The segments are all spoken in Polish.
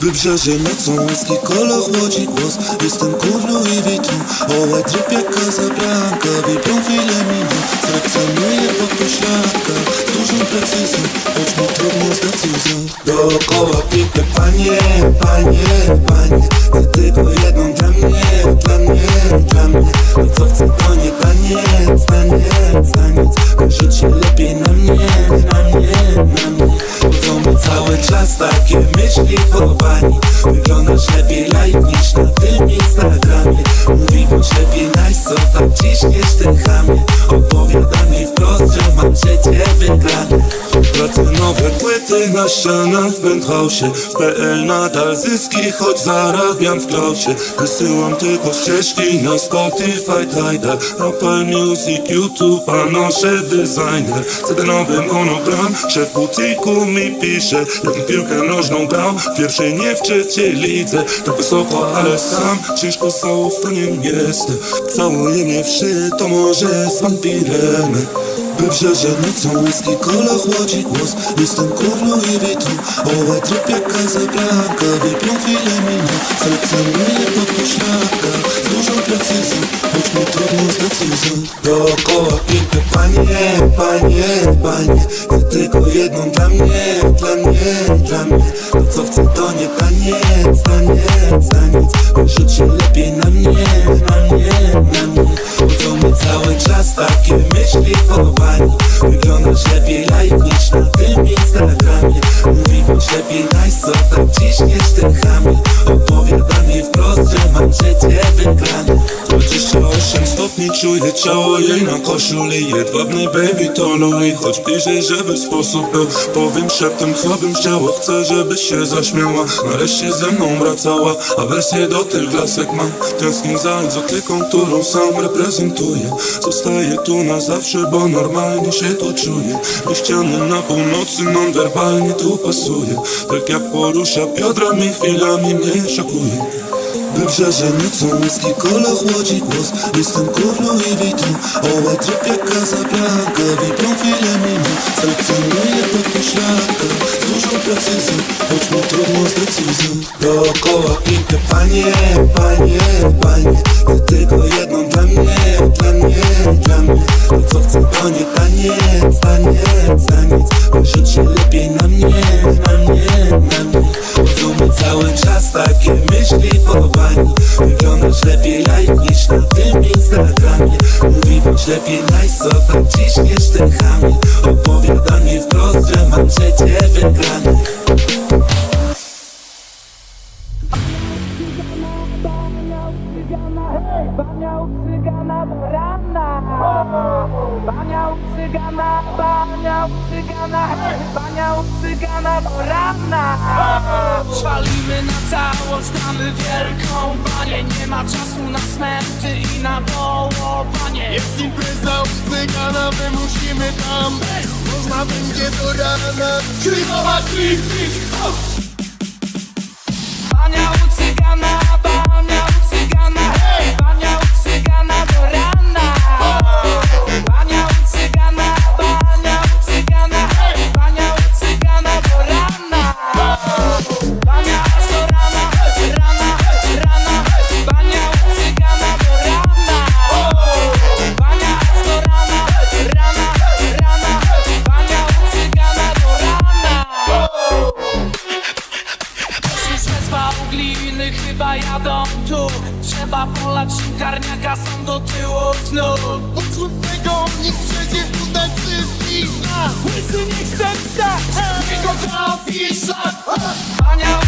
Wybrzeże nocą, łyski kolor chłodzi głos. Jestem kurlu i witru, ołe tryb jak Casablanca Wibrą chwile minut, selekcjonuję po pośladkach Z dużą precyzją, choć mi trudno z decyzją. Dookoła piękne panie, panie, panie. Ty tylko jedną dla mnie, dla mnie, dla mnie. To co chcę to nie taniec, taniec, taniec się lepiej na mnie, na mnie, na mnie cały czas takie myśli po pani Wyglądasz lepiej live niż na tym Instagramie. Mówi bądź lepiej nice, co tam ciśniesz ty chamie. Opowiada mi wprost, że mam życie wygrane. Tracę nowe płyty na ścianach w penthouse'ie W PL nadal zyski, choć zarabiam w klausie Wysyłam tylko ścieżki na Spotify, Tidal. Apple Music, YouTube, a noszę designer. CD nowy monogram, szef butiku mi pisze. Jaką piłkę nożną grał, w pierwszej nie w trzeciej lidze. Tak wysoko, ale sam ciężko z zaufaniem jestem. Całuje mnie w szyję, to może z wampirem Wybrzeże nocą, whisky, kola chłodzi głos. Jestem kurlu i witru, ołe tryb jak Casablanca Wypią chwilę minut, selekcjonuję po pośladkach Z dużą precyzją, choć mi trudno z decyzją. Dookoła piękne panie, panie, panie. Ty tylko jedną dla mnie, dla mnie, dla mnie. To co chcę to nie taniec, taniec, taniec. Rzuć się lepiej na mnie, na mnie, czuję ciało jej na koszuli Jedwabny baby toluj, choć bliżej, żeby sposób był Powiem szeptem, co bym chciała Chcę, żebyś się zaśmiała Nareszcie ze mną wracała. A wersję do tych lasek mam Tęsknię za egzotyką, którą sam reprezentuję. Zostaję tu na zawsze, bo normalnie się tu czuję. Ściany na północy, non-werbalnie tu pasuje Tak jak porusza biodra mi chwilami mnie szokuje Wybrzeże nocą, whisky, kola chłodzi głos. Jestem kurlu i witru, ołe tryb jak Casablanca Wibrą chwilę minut, selekcjonuję po pośladkach. Z dużą precyzją, choć mi trudno z decyzją. Dookoła piękne panie, panie, panie. Ty tylko jedną dla mnie, dla mnie, dla mnie. To co chcę to nie taniec, taniec, taniec Rzuć się lepiej na mnie, na mnie, na mnie Chodzą mi cały czas takie myśli po pani Wyglądasz lepiej live niż na tym Instagramie. Mówi bądź lepiej nice, co tam ciśniesz ty chamie Opowiada mi wprost, że mam wygrane Bania u cygana, bania u cygana Bania u cygana do rana Szwalimy na całość, damy wielką banię. Nie ma czasu na smęty i na połopanie Jest impreza u cygana, my musimy tam. Być Można będzie do rana gliny, chyba jadą tu. Trzeba polać garniaka sam do tyłu znów. Od szóstego nikt przejdzie udać wszystkich Łysy nie chce wstać, Tylko trafi szlak Bania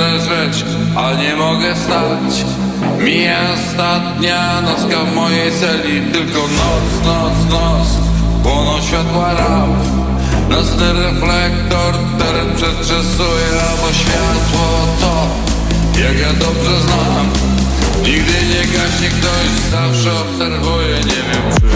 leżeć, a nie mogę stać. Mija ostatnia nocka w mojej celi Tylko noc, noc, noc, płoną światła lamp Nocny reflektor teren przetrzesuje Albo światło to, jak ja dobrze znam. Nigdy nie gaśnie ktoś, zawsze obserwuje Nie wiem czy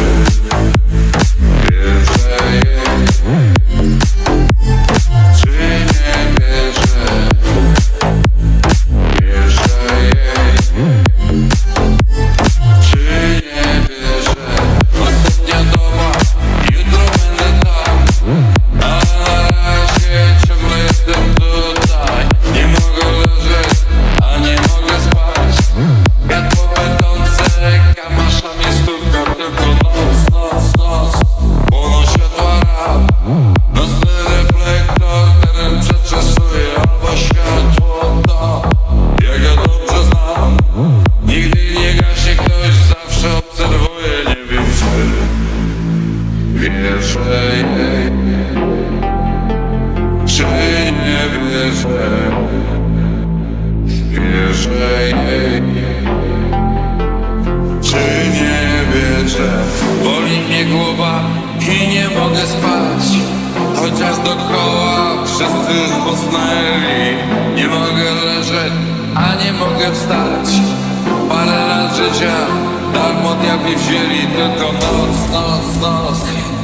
tylko noc, noc, noc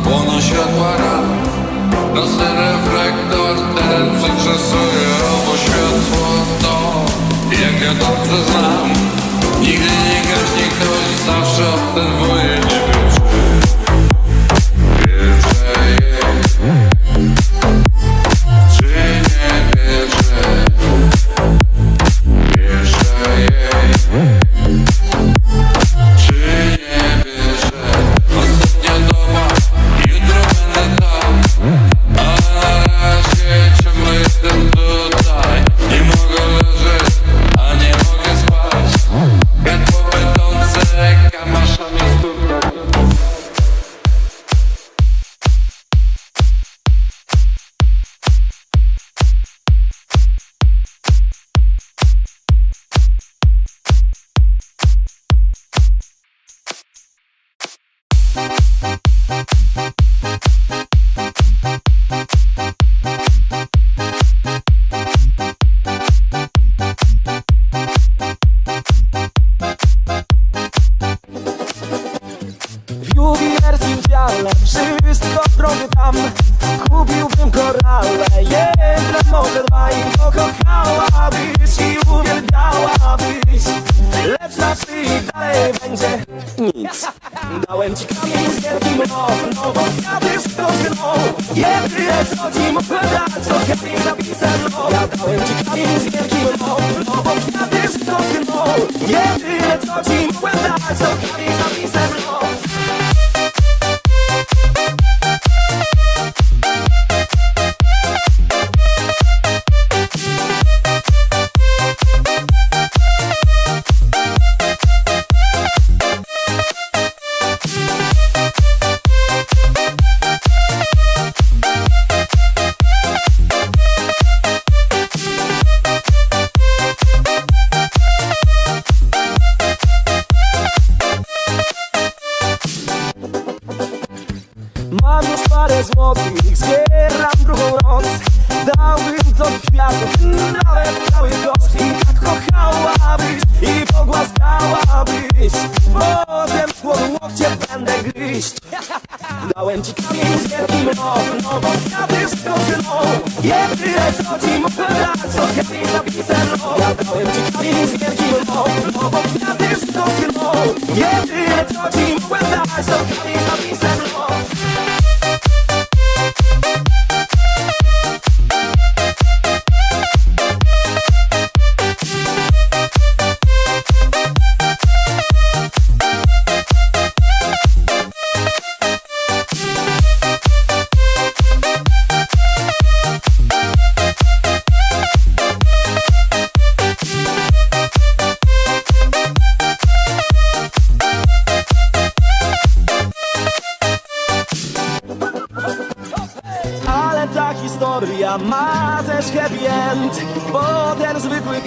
Płoną światła rad Nocny reflektor ten, co czasuje owo światło To, jak ja dobrze znam Nigdy nie gaśnie ktoś, zawsze obserwuje niebie.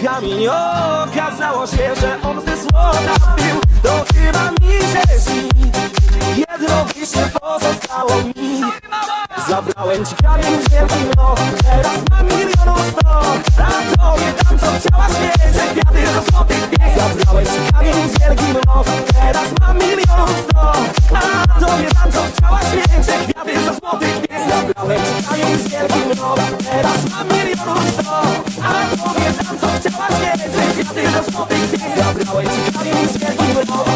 Kamień okazało się, że on ze złota był To chyba mi się śni Jedno wiśnie pozostało mi. Zabrałem ci kamień z wielkim Teraz mam milionów sto. A tobie dam co chciałaś Te kwiaty do złotych pies. Zabrałem ci kamień z wielkim no Teraz mam milionów sto. A tobie dam co chciałaś Te kwiaty do złotych pies. Zabrałem ci kamień z wielkim no Teraz mam milionów sto. A tobie dam Забрал эти камни, свет не было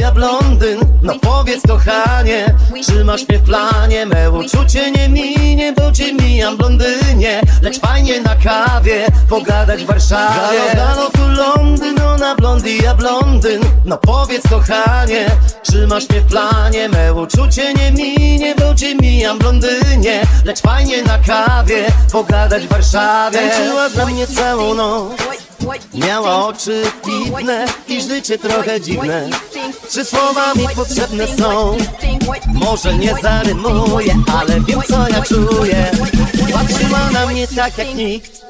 ona blondy, ja blondyn No powiedz kochanie, czy masz mnie w planie? Me uczucie nie minie, bo cię mijam w Londynie Lecz fajnie na kawie, pogadać w Warszawie. Halo, halo, tu Londyn, ona blondy, ja blondyn. No powiedz kochanie, czy masz mnie w planie? Me uczucie nie minie, bo cię mijam w Londynie Lecz fajnie na kawie, pogadać w Warszawie. Tańczyła dla mnie całą noc. Miała oczy dziwne i życie trochę dziwne Trzy słowa mi potrzebne są. Może nie zarymuję, ale wiem co ja czuję. Patrzyła na mnie tak jak nikt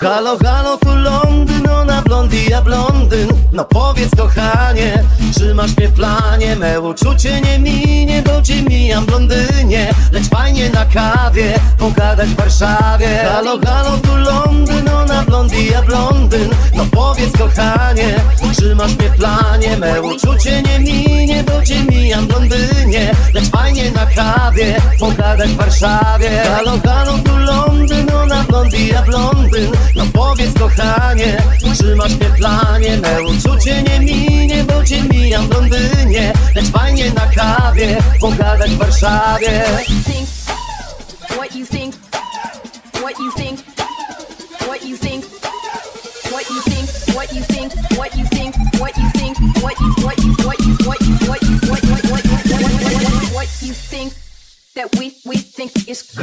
Halo, halo, tu Londyn, ona blondy, ja blondyn. No powiedz kochanie, czy masz mnie w planie? Me uczucie nie minie, bo cię mijam w Londynie Lecz fajnie na kawie, pogadać w Warszawie. Halo, halo, tu Londyn, ona blondy, ja blondyn. No powiedz kochanie, czy masz mnie w planie? Me uczucie nie minie, bo cię mijam w Londynie Lecz fajnie na kawie, pogadać w Warszawie. Halo, halo, tu Londyn, ona blondy, ja blondyn No powiedz kochanie, czy masz mnie w planie? Me uczucie nie minie, bo cię mijam w Londynie Lecz fajnie na kawie, pogadać w Warszawie. Think, what you think, what you think, what you think, what you think, what you think, what you think, what you think, what you what you what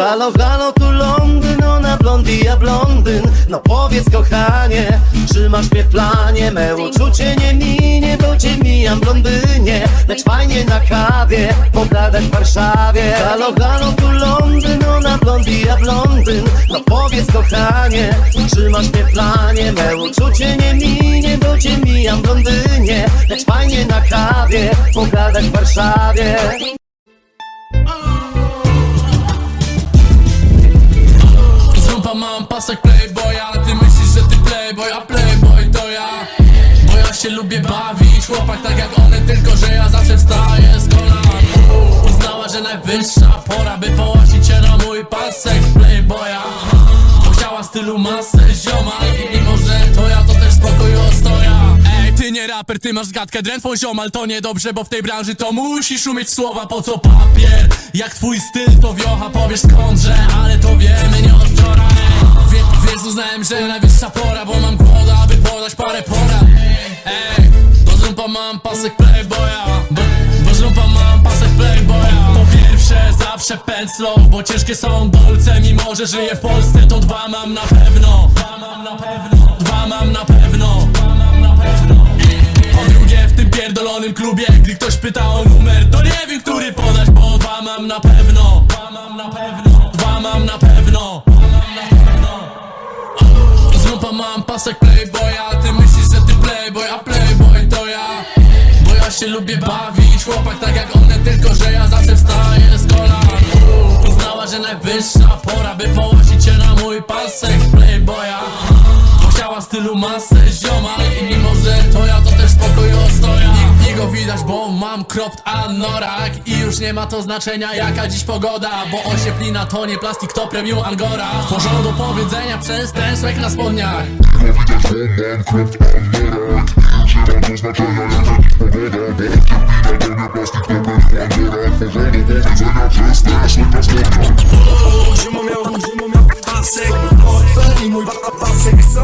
Halo, halo, tu Londyn, ona blondy, ja blondyn. No powiedz kochanie, czy masz mnie w planie? Me uczucie nie minie, bo cię mijam w Londynie. Lecz fajnie na kawie, pogadać w Warszawie. Halo, halo, tu Londyn, ona blondy, ja blondyn. No powiedz kochanie, czy masz mnie w planie? Me uczucie nie minie, bo cię mijam w Londynie. Lecz fajnie na kawie, pogadać w Warszawie pasek playboya ty myślisz, że ty playboy, a playboy to ja. Bo ja się lubię bawić Chłopak tak jak one, tylko że ja zawsze wstaję z kolan Uznała, że najwyższa pora By połasić się na mój pasek playboya. Bo chciała stylu masę zioma nie raper, ty masz gadkę drętwą ziomal To niedobrze, bo w tej branży to musisz umieć słowa Po co papier? Jak twój styl to wiocha Powiesz skądże, ale to wiemy nie od wczoraj. Wie, Więc uznałem, że najwyższa pora Bo mam głoda, aby podać parę porad. Ej, bo z rumpa mam pasek playboya. Bo, bo z rumpa mam pasek playboya. Po pierwsze zawsze pędzlą Bo ciężkie są dolce. Mimo, że żyję w Polsce To dwa mam na pewno. Dwa mam na pewno. Dwa mam na pewno po drugie w tym pierdolonym klubie Gdy ktoś pyta o numer To nie wiem który podać Bo dwa mam na pewno. Dwa mam na pewno. Dwa mam na pewno. Dwa mam pasek playboya ty myślisz, że ty playboy, a playboy to ja. Bo ja się lubię bawić Chłopak tak jak one, tylko że ja zawsze wstaję z kolan. Uznała, że najwyższa pora By połasić się na mój pasek playboya stylu masę zioma. I mimo, że to ja to też spokoju ostoja Nie, nie go widać, bo mam cropped anorak. I już nie ma to znaczenia jaka dziś pogoda. Bo ocieplina to nie plastik, to premium Angora. Tworzą do powiedzenia przez ten słek na spodniach. Zimą miał, zimą miał pasek. Portfel i mój pa- pasek chcą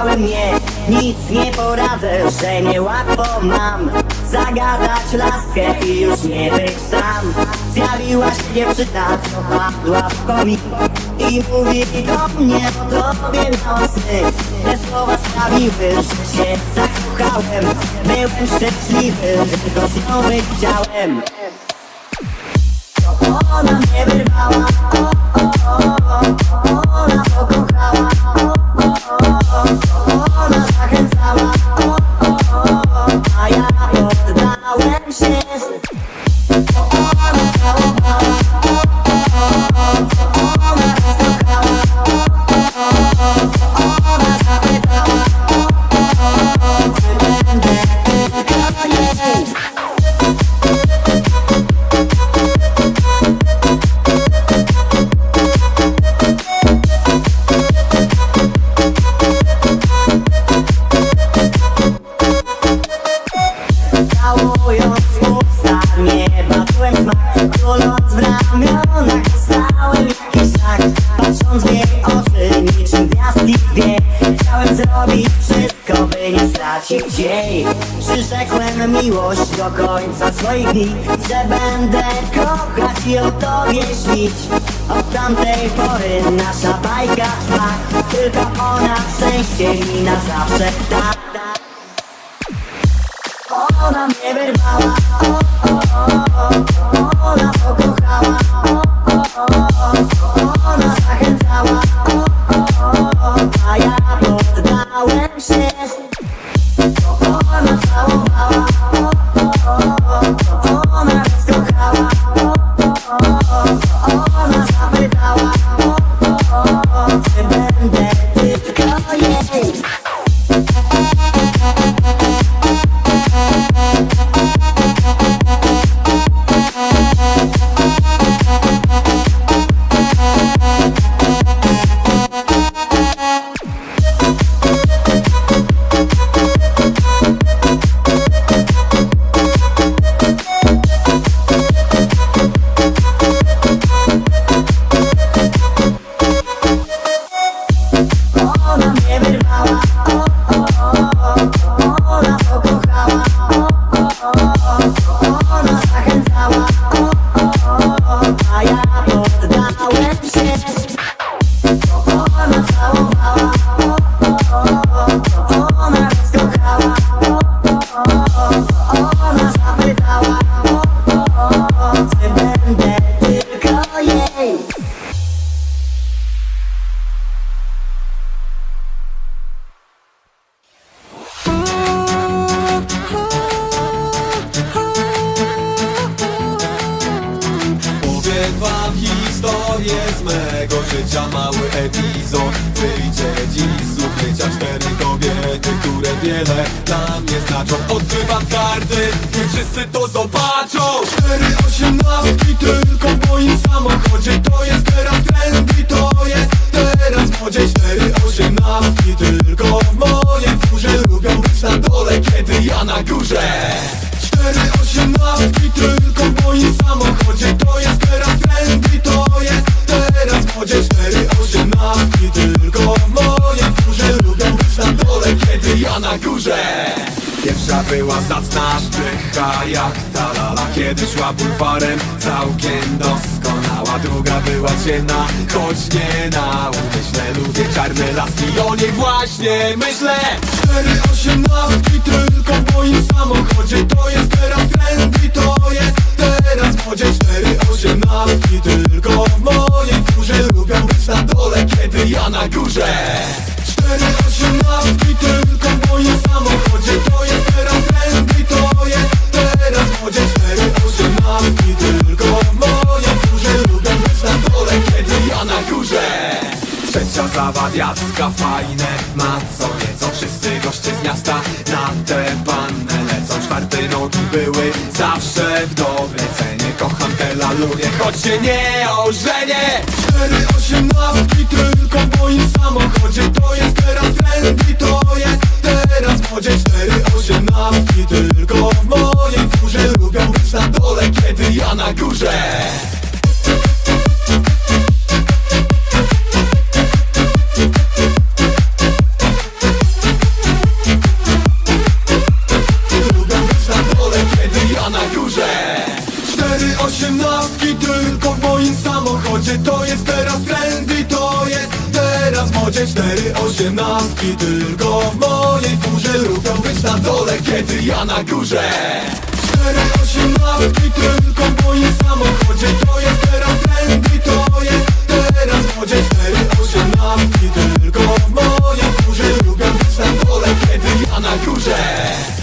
chciały mnie Nic nie poradzę, że niełatwo mam Zagadać laskę i już nie być sam. Zjawiła się dziewczyna, co padła w komik I mówi do mnie o tobie sny Te słowa sprawiły, że się zakochałem. Byłem szczęśliwy, tylko z nią ona mnie wyrwała. O, o, o, o, jej Przyrzekłem miłość do końca swoich dni Że będę kochać i o tobie śnić. Od tamtej pory nasza bajka trwa Tylko ona szczęście mi na zawsze da, da. Ona mnie wyrwała, teraz w modzie Cztery osiemnastki tylko w mojej furze Lubią być na dole, kiedy ja na górze. Cztery osiemnastki tylko w moim samochodzie To jest teraz trendy, to jest teraz. W modzie Cztery osiemnastki tylko w mojej furze Lubią być na dole, kiedy ja na górze Babcia była zacna, szpycha jak talala. Kiedy szła bulwarem całkiem doskonała. Druga była ciemna, choć nie na umyśle. Lubię czarne laski, o niej właśnie myślę. 4,18 tylko w moim samochodzie. To jest teraz trend i to jest teraz w modzie 4,18 tylko w mojej furze. Lubią być na dole, kiedy ja na górze. 4,18 Zawadiacka fajne ma co nieco Wszyscy goście z miasta na te panne lecą Czwarte nogi były zawsze w dobrej cenie. Kocham te lalunie, choć się nie ożenię. Cztery osiemnastki tylko w moim samochodzie. To jest teraz trendy, to jest teraz w modzie Cztery osiemnastki tylko w mojej furze. Lubią być na dole, kiedy ja na górze To jest teraz trendy, to jest teraz w modzie 418 Tylko w mojej furze lubią być na dole, kiedy ja na górze. 418 tylko w moim samochodzie. To jest teraz trendy, to jest teraz w modzie 418 Tylko w mojej furze lubią być na dole, kiedy ja na górze.